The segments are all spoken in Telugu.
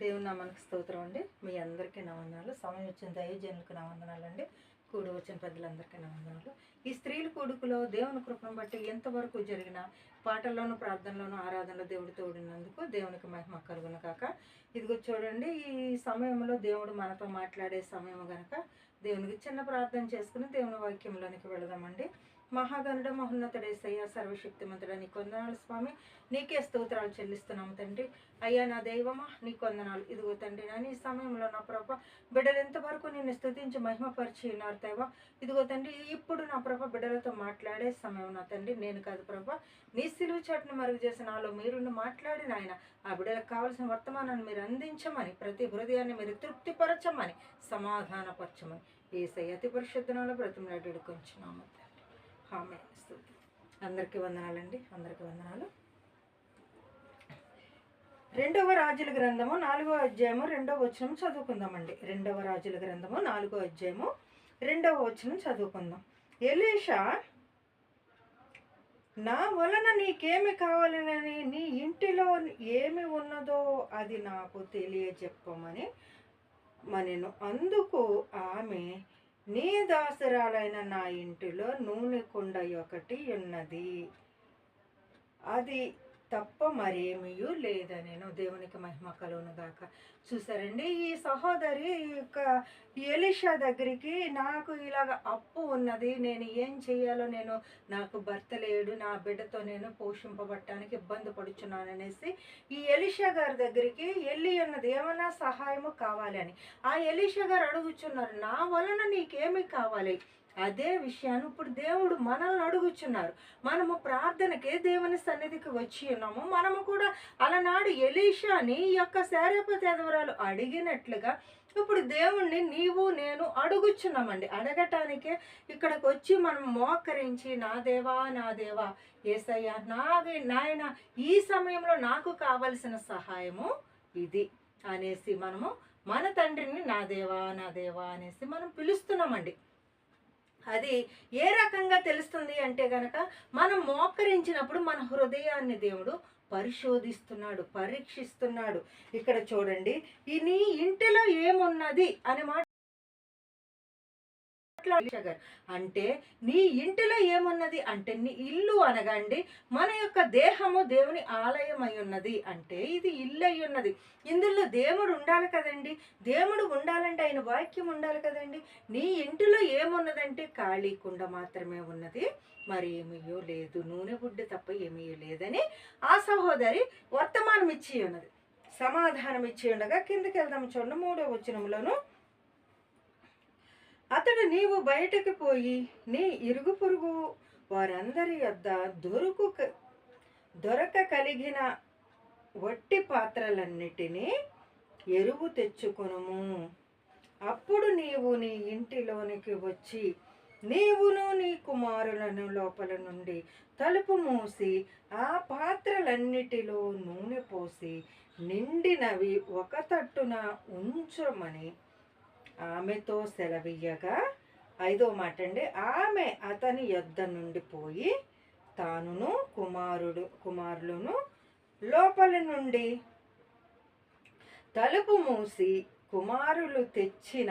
దేవుని నామానికి స్తోత్రం అండి. మీ అందరికీ నా వందనాలు సమయం వచ్చిన దయజనులకు నా వందనాలు అండి కూడు వచ్చిన పెద్దలందరికీ నా వందనాలు ఈ స్త్రీల కొడుకులో దేవుని కృపను బట్టి ఎంతవరకు జరిగిన పాటల్లోనూ ప్రార్థనలోనూ ఆరాధనలో దేవుడు తోడినందుకు దేవునికి మహిమ కలుగును కాక ఇదిగో చూడండి ఈ సమయంలో దేవుడు మనతో మాట్లాడే సమయం గనక దేవునికి చిన్న ప్రార్థన చేసుకుని దేవుని వాక్యంలోనికి వెళదామండి. మహాగనుడ మహోన్నతుడేసయ్య సర్వశక్తిమంతుడ నీ కొందనాలు స్వామి నీకే స్తోత్రాలు చెల్లిస్తున్నాము తండ్రి. అయ్యా నా దైవమా నీ కొందనాలు ఇదిగో తండ్రి నేను ఈ సమయంలో నా ప్రభ బిడ్డలు ఎంతవరకు నిన్ను స్తుతించి మహిమపరిచి ఉన్నారు దేవా ఇదిగో తండ్రి ఇప్పుడు నా ప్రభ బిడ్డలతో మాట్లాడే సమయం నా తండ్రి. నేను కాదు ప్రభ నీ సిలువు చాటును మరుగు చేసిన నాలో మీరు మాట్లాడిన ఆయన ఆ బిడ్డలకు కావాల్సిన వర్తమానాన్ని మీరు అందించమని ప్రతి హృదయాన్ని మీరు తృప్తిపరచమని సమాధానపరచమని. ఏసై అతి పరిశుద్ధనాలు బ్రతిమలాడి కొంచున్నాము ఆమె స్తుతి అందరికీ వందనాలండి. అందరికీ వందనాలు. రెండవ రాజుల గ్రంథము నాలుగో అధ్యాయము రెండవ వచనం చదువుకుందామండి. రెండవ రాజుల గ్రంథము నాలుగో అధ్యాయము రెండవ వచనం చదువుకుందాం. ఎలీషా నా వలన నీకేమి కావాలని నీ ఇంటిలో ఏమి ఉన్నదో అది నాకు తెలియజెప్పమని మనను. అందుకు ఆమె నీ దాసరాలైన నా ఇంటిలో నూనె కుండ ఒకటి ఉన్నది. అది తప్ప మరేమీ లేదనేను దేవునికి మహిమ కలుగును గాక. చూసారండి ఈ సహోదరి యొక్క ఎలిషా దగ్గరికి నాకు ఇలాగ అప్పు ఉన్నది నేను ఏం చేయాలో నేను నాకు భర్త లేడు నా బిడ్డతో నేను పోషింపబట్టడానికి ఇబ్బంది పడుచున్నాను అనేసి ఈ ఎలిషా గారి దగ్గరికి వెళ్ళి ఉన్నది ఏమైనా సహాయము కావాలి అని. ఆ ఎలిషా గారు అడుగుచున్నారు నా వలన నీకేమి కావాలి? అదే విషయాన్ని ఇప్పుడు దేవుడు మనల్ని అడుగుచున్నారు. మనము ప్రార్థనకే దేవుని సన్నిధికి వచ్చి ఉన్నాము. మనము కూడా అలనాడు ఎలీషాని యొక్క శారీపతి అదవరాలు అడిగినట్లుగా ఇప్పుడు దేవుణ్ణి నీవు నేను అడుగుచున్నామండి. అడగటానికే ఇక్కడికి వచ్చి మనం మోకరించి నా దేవా నా దేవా ఏసయ్య నాగే నాయన ఈ సమయంలో నాకు కావలసిన సహాయము ఇది అనేసి మనము మన తండ్రిని నా దేవా నా దేవా అనేసి మనం పిలుస్తున్నామండి. అది ఏ రకంగా తెలుస్తుంది అంటే గనక మనం మోకరించినప్పుడు మన హృదయాన్ని దేవుడు పరిశోధిస్తున్నాడు పరీక్షిస్తున్నాడు. ఇక్కడ చూడండి ఈ నీ ఇంటిలో ఏమున్నది? అని మాట మాట్లాడారు అంటే నీ ఇంటిలో ఏమున్నది? అంటే నీ ఇల్లు అనగండి. మన యొక్క దేహము దేవుని ఆలయం అయి ఉన్నది అంటే ఇది ఇల్లు అయి ఉన్నది ఇందులో దేవుడు ఉండాలి కదండి. దేవుడు ఉండాలంటే ఆయన వాక్యం ఉండాలి కదండి. నీ ఇంటిలో ఏమున్నదంటే ఖాళీ కుండ మాత్రమే ఉన్నది. మరి ఏమయ్యో లేదు. నూనె గుడ్డి తప్ప ఏమీ లేదని ఆ సహోదరి వర్తమానం ఇచ్చి ఉన్నది. సమాధానం ఇచ్చి ఉండగా కిందకి వెళ్దాం చూడండి. మూడో వచనంలోను అతడు నీవు బయటకు పోయి నీ ఇరుగు పొరుగు వారందరి యొద్ద దొరుకు దొరక కలిగిన వట్టి పాత్రలన్నిటినీ ఎరువు తెచ్చుకొనుము. అప్పుడు నీవు నీ ఇంటిలోనికి వచ్చి నీవును నీ కుమారులను లోపల నుండి తలుపు మూసి ఆ పాత్రలన్నిటిలో నూనె పోసి నిండినవి ఒక తట్టున ఉంచమని ఆమెతో సెలవియ్యగా ఐదో మాట అండి ఆమె అతని యొద్ద నుండి పోయి తానును కుమారుడు కుమారులను లోపల నుండి తలుపు మూసి కుమారులు తెచ్చిన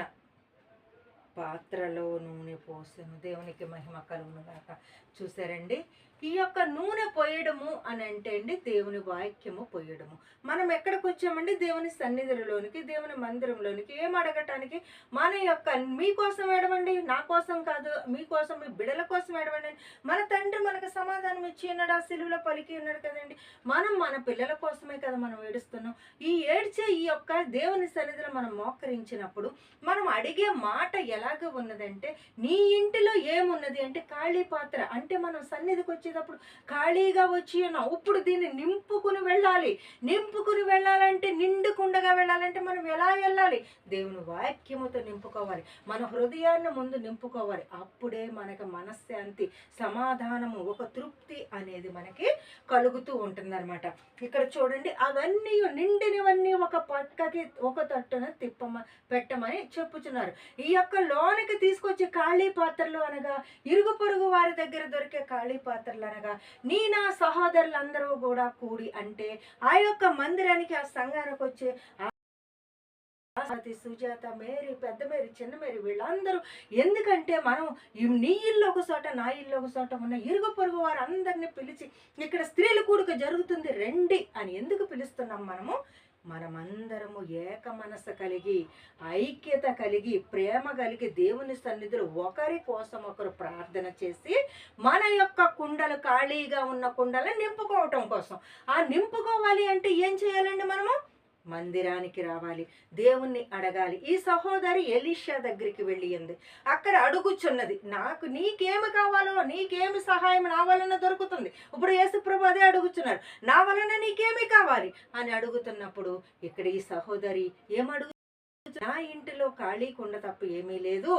పాత్రలో నూనె పోసిన. దేవునికి మహిమ కలుగునుగాక చూసారండి ఈ యొక్క నూనె పోయడము అని అంటే అండి దేవుని వాక్యము పోయడము. మనం ఎక్కడికి వచ్చామండి? దేవుని సన్నిధిలోనికి దేవుని మందిరంలోనికి. ఏం అడగటానికి? మన యొక్క మీకోసం ఏడవండి నా కోసం కాదు మీకోసం మీ బిడల కోసం ఏడవండి. మన తండ్రి మనకు సమాధానం ఇచ్చి ఉన్నాడు ఆ సిలువులో పలికి ఉన్నాడు కదండి. మనం మన పిల్లల కోసమే కదా మనం ఏడుస్తున్నాం. ఈ ఏడ్చే ఈ యొక్క దేవుని సన్నిధిలో మనం మోకరించినప్పుడు మనం అడిగే మాట ఎలాగ ఉన్నదంటే నీ ఇంటిలో ఏమున్నది అంటే ఖాళీ పాత్ర. అంటే మనం సన్నిధికి వచ్చేటప్పుడు ఖాళీగా వచ్చి ఉన్నాం ఇప్పుడు దీన్ని నింపుకుని వెళ్ళాలి. నింపుకుని వెళ్ళాలంటే నిండుకుండగా వెళ్ళాలంటే మనం ఎలా వెళ్ళాలి? దేవుని వాక్యముతో నింపుకోవాలి. మన హృదయాన్ని ముందు నింపుకోవాలి. అప్పుడే మనకి మనశ్శాంతి సమాధానము ఒక తృప్తి అనేది మనకి కలుగుతూ ఉంటుందన్నమాట. ఇక్కడ చూడండి అవన్నీ నిండినవన్నీ ఒక పక్కకి ఒక తట్టున తిప్పమ పెట్టమని చెప్పుచున్నారు. ఈ యొక్క లోనికి తీసుకొచ్చే ఖాళీ పాత్రలు అనగా ఇరుగు పొరుగు వారి దగ్గర దొరికే ఖాళీ పాత్రలు అనగా నీ నా సహోదరులందరూ కూడా కూడి అంటే ఆ యొక్క మందిరానికి ఆ సంఘానికి వచ్చే సతి సుజాత మేరీ పెద్ద మేరీ చిన్న మేరీ వీళ్ళందరూ. ఎందుకంటే మనం నీ ఇల్లు ఒక చోట నా ఇల్లు ఒక చోట ఉన్న ఇరుగు పొరుగు వారు అందరినీ పిలిచి ఇక్కడ స్త్రీల కూడుక జరుగుతుంది రండి అని ఎందుకు పిలుస్తున్నాం మనము? మనమందరము ఏక మనసు కలిగి ఐక్యత కలిగి ప్రేమ కలిగి దేవుని సన్నిధిలో ఒకరి కోసం ఒకరు ప్రార్థన చేసి మన యొక్క కుండలు ఖాళీగా ఉన్న కుండలను నింపుకోవటం కోసం. ఆ నింపుకోవాలి అంటే ఏం చేయాలండి మనము? మందిరానికి రావాలి దేవుణ్ణి అడగాలి. ఈ సహోదరి ఎలీషా దగ్గరికి వెళ్ళింది అక్కడ అడుగుచున్నది. నాకు నీకేమి కావాలో నీకేమి సహాయం నా వలన దొరుకుతుంది? ఇప్పుడు యేసుప్రభు అదే అడుగుతున్నారు నా వలన నీకేమి కావాలి? అని అడుగుతున్నప్పుడు ఇక్కడ ఈ సహోదరి ఏమడుగు నా ఇంటిలో ఖాళీ కుండ తప్ప ఏమీ లేదు.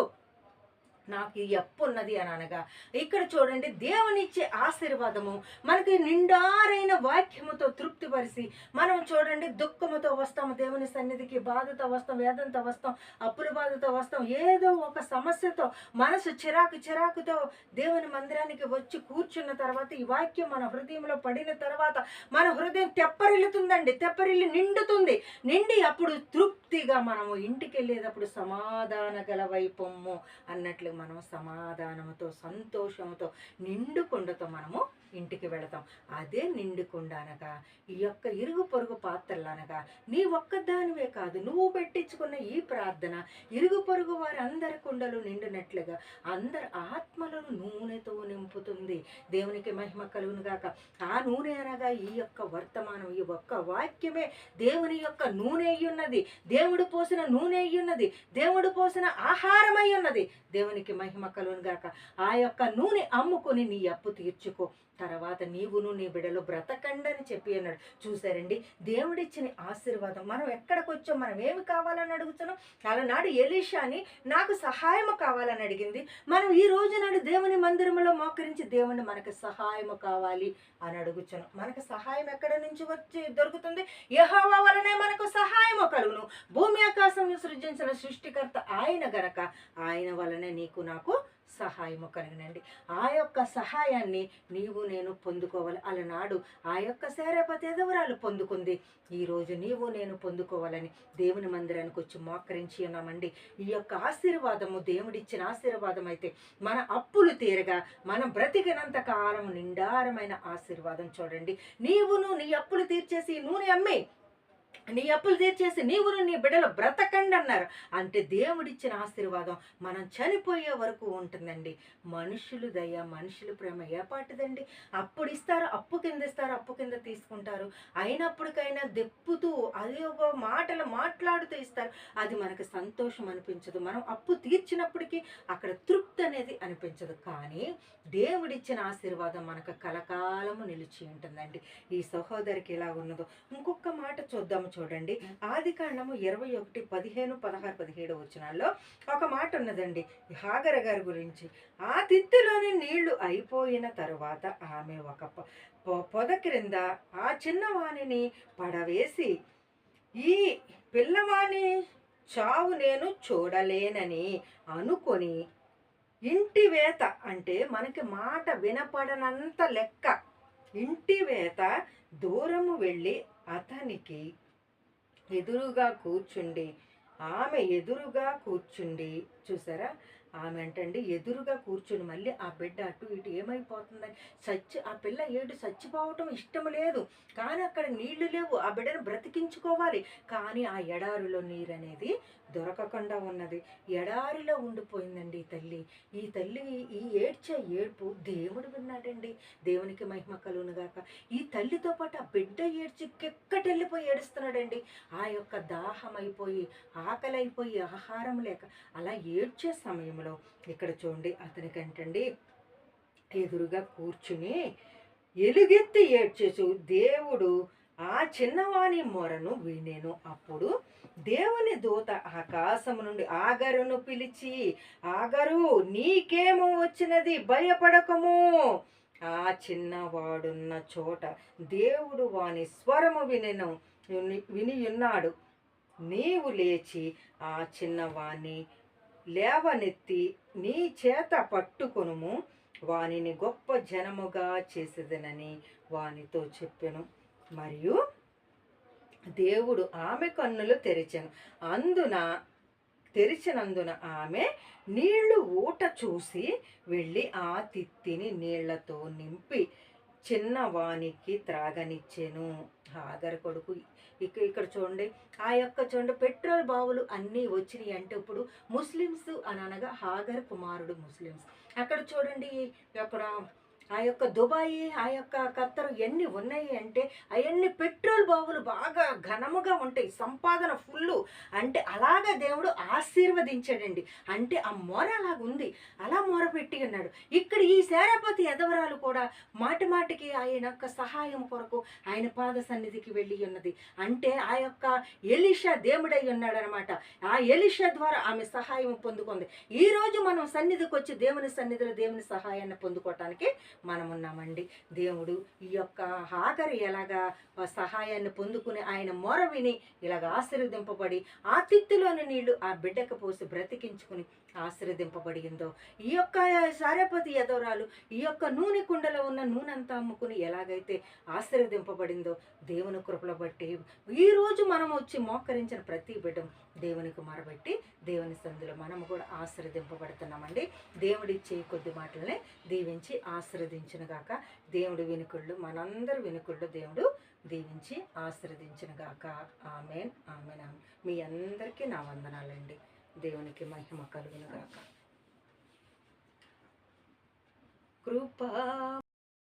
నాకు ఈ అప్పు ఉన్నది అని అనగా ఇక్కడ చూడండి దేవునిచ్చే ఆశీర్వాదము మనకి నిండారైన వాక్యముతో తృప్తిపరిచి మనం చూడండి దుఃఖముతో వస్తాము దేవుని సన్నిధికి బాధతో వస్తాం వేదంతో వస్తాం అప్పుల బాధతో వస్తాం ఏదో ఒక సమస్యతో మనసు చిరాకు చిరాకుతో దేవుని మందిరానికి వచ్చి కూర్చున్న తర్వాత ఈ వాక్యం మన హృదయంలో పడిన తర్వాత మన హృదయం తెప్పరిల్లుతుందండి తెప్పరిల్లి నిండుతుంది నిండి అప్పుడు తృప్తి తృప్తిగా మనము ఇంటికి వెళ్ళేటప్పుడు సమాధాన గల వైపొమ్ము అన్నట్లు మనం సమాధానముతో సంతోషముతో నిండుకుండతో మనము ఇంటికి వెళతాం. అదే నిండుకుండ అనగా ఈ యొక్క ఇరుగు పొరుగు పాత్రలు అనగా నీ ఒక్కదానివే కాదు నువ్వు పెట్టించుకున్న ఈ ప్రార్థన ఇరుగు పొరుగు వారి అందరి కుండలు నిండినట్లుగా అందరి ఆత్మలను నూనెతో నింపుతుంది. దేవునికి మహిమ కలుగును గాక. ఆ నూనె అనగా ఈ యొక్క వర్తమానం ఈ ఒక్క వాక్యమే దేవుని యొక్క నూనె ఉన్నది. దేవుడు పోసిన నూనె ఉన్నది. దేవుడు పోసిన ఆహారమై ఉన్నది. దేవునికి మహిమ కలుగును గాక. ఆ యొక్క నూనె అమ్ముకొని నీ అప్పు తీర్చుకో. తర్వాత నీవును నీ బిడలో బ్రతకండి అని చెప్పి అన్నాడు. చూసారండి దేవుడిచ్చిన ఆశీర్వాదం. మనం ఎక్కడికి వచ్చాం? మనం ఏమి కావాలని అడుగుతున్నాం? అలనాడు ఎలీషాని నాకు సహాయము కావాలని అడిగింది. మనం ఈ రోజు నాడు దేవుని మందిరంలో మోకరించి దేవుని మనకు సహాయము కావాలి అని అడుగుచున్నాం మనకు సహాయం ఎక్కడ నుంచి వచ్చి దొరుకుతుంది? యెహోవా వలనే మనకు సహాయము కలుగును. భూమి ఆకాశం సృజించిన సృష్టికర్త ఆయన గనక ఆయన వలనే నీకు నాకు సహాయము కలిగినండి. ఆ యొక్క సహాయాన్ని నీవు నేను పొందుకోవాలి అలనాడు. ఆ యొక్క శారపతి ఎదవరాలు పొందుకుంది. ఈరోజు నీవు నేను పొందుకోవాలని దేవుని మందిరానికి వచ్చి మోకరించి ఉన్నామండి. ఈ యొక్క ఆశీర్వాదము దేవుడిచ్చిన ఆశీర్వాదం అయితే మన అప్పులు తీరగా మనం బ్రతికినంత కాలం నిండారమైన ఆశీర్వాదం చూడండి. నీవును నీ అప్పులు తీర్చేసి నూనె అమ్మి నీ అప్పులు తీర్చేసి నీవును నీ బిడ్డలు బ్రతకండి అన్నారు. అంటే దేవుడిచ్చిన ఆశీర్వాదం మనం చనిపోయే వరకు ఉంటుందండి. మనుషులు దయ మనుషులు ప్రేమ ఏపాటిదండి అప్పుడు ఇస్తారు అప్పు కింద ఇస్తారు అప్పు కింద తీసుకుంటారు. అయినప్పటికైనా దెప్పుతూ అది ఒక మాటలు మాట్లాడుతూ ఇస్తారు. అది మనకు సంతోషం అనిపించదు. మనం అప్పు తీర్చినప్పటికీ అక్కడ తృప్తి అనేది అనిపించదు. కానీ దేవుడిచ్చిన ఆశీర్వాదం మనకు కలకాలము నిలిచి ఉంటుందండి. ఈ సహోదరికి ఎలా ఉన్నదో ఇంకొక మాట చూద్దాం. చూద్దాము చూడండి. ఆది కాండము ఇరవై ఒకటి పదిహేను పదహారు పదిహేడు వచనాల్లో ఒక మాట ఉన్నదండి. హాగర గారి గురించి. ఆ తిత్తిలోని నీళ్ళు అయిపోయిన తరువాత ఆమె ఒక పొద క్రింద ఆ చిన్నవాణిని పడవేసి ఈ పిల్లవాని చావు నేను చూడలేనని అనుకొని ఇంటి వేత అంటే మనకి మాట వినపడనంత లెక్క. ఇంటి వేత దూరము వెళ్ళి అతనికి ఎదురుగా కూర్చుండి. ఆమె ఎదురుగా కూర్చుండి. చూసారా? ఆమె అంటండి ఎదురుగా కూర్చుని మళ్ళీ ఆ బిడ్డ అటు ఇటు ఏమైపోతుందని చచ్చి ఆ పిల్ల ఏడు చచ్చిపోవటం ఇష్టం లేదు. కానీ అక్కడ నీళ్ళు లేవు. ఆ బిడ్డను బ్రతికించుకోవాలి. కానీ ఆ ఎడారిలో నీరు అనేది దొరకకుండా ఉన్నది. ఎడారిలో ఉండిపోయిందండి ఈ తల్లి. ఈ తల్లి ఈ ఏడ్చే ఏడుపు దేవుడు విన్నాడండి. దేవునికి మహిమ కలుగునుగాక. ఈ తల్లితో పాటు ఆ బిడ్డ ఏడ్చి కెక్కటెళ్ళిపోయి ఏడుస్తున్నాడండి. ఆ యొక్క దాహమైపోయి ఆకలైపోయి ఆహారం లేక అలా ఏడ్చే సమయం సమయంలో ఇక్కడ చూడండి అతనికంటండి ఎదురుగా కూర్చుని ఎలుగెత్తి ఏడ్చేసు దేవుడు ఆ చిన్నవాని మొరను వినేను. అప్పుడు దేవుని దూత ఆకాశము నుండి ఆగరును పిలిచి ఆగరు నీకేమో వచ్చినది? భయపడకము. ఆ చిన్నవాడున్న చోట దేవుడు వాని స్వరము వినెను వినియున్నాడు. నీవు లేచి ఆ చిన్నవాణ్ణి లేవనెత్తి నీ చేత పట్టుకొనుము. వానిని గొప్ప జనముగా చేసేదనని వానితో చెప్పెను. మరియు దేవుడు ఆమె కన్నులు తెరిచెను. అందున తెరిచినందున ఆమె నీళ్ళు ఊట చూసి వెళ్ళి ఆ తిత్తిని నీళ్ళతో నింపి చిన్నవానికి త్రాగనిచ్చెను. హాగర్ కొడుకు ఇక ఇక్కడ చూడండి ఆ యొక్క చూడండి పెట్రోల్ బావులు అన్నీ వచ్చినాయి అంటే ఇప్పుడు ముస్లిమ్స్ అని అనగా హాగర్ కుమారుడు ముస్లిమ్స్. అక్కడ చూడండి అక్కడ ఆ యొక్క దుబాయి ఆ యొక్క ఖత్తరు ఎన్ని ఉన్నాయి అంటే అవన్నీ పెట్రోల్ బావులు బాగా ఘనముగా ఉంటాయి. సంపాదన ఫుల్ అంటే అలాగా దేవుడు ఆశీర్వదించాడండి. అంటే ఆ మొర అలాగ ఉంది. అలా మొర పెట్టి ఉన్నాడు ఇక్కడ ఈ సేరాపతి ఎదవరాలు కూడా మాటి మాటికి ఆయన యొక్క సహాయం కొరకు ఆయన పాద సన్నిధికి వెళ్ళి ఉన్నది. అంటే ఆ యొక్క ఎలిషా దేవుడై ఉన్నాడు అనమాట ఆ ఎలిషా ద్వారా ఆమె సహాయం పొందుకుంది. ఈ రోజు మనం సన్నిధికి వచ్చి దేవుని సన్నిధిలో దేవుని సహాయాన్ని పొందుకోవటానికి మనం ఉన్నామండి దేవుడు ఈ యొక్క ఆఖరి ఎలాగా సహాయాన్ని పొందుకుని ఆయన మొర విని ఇలాగ ఆశీర్వదింపబడి ఆ తిత్తులోని నీళ్ళు ఆ బిడ్డకు పోసి బ్రతికించుకుని ఆశీర్వదింపబడిందో ఈ యొక్క సారేపతి యదవరాలు ఈ యొక్క నూనె కుండలో ఉన్న నూనె అంతా అమ్ముకుని ఎలాగైతే ఆశీర్వదింపబడిందో దేవుని కృపల బట్టి ఈరోజు మనం వచ్చి మోకరించిన ప్రతి బిడ్డం దేవునికి మరబెట్టి దేవుని సందులో మనము కూడా ఆశీర్వదింపబడుతున్నామండి. దేవుడిచ్చే కొద్ది మాటలనే దీవించి ఆశీర్వదించునుగాక దేవుడి వినుకుళ్ళు మనందరి వినుకుళ్ళు దేవుడు దీవించి ఆశీర్వదించునుగాక ఆమెన్ ఆమెన్ ఆమెన్. మీ అందరికీ నా వందనాలండి. దేవునికి మహిమ కలుగునుగాక కృపా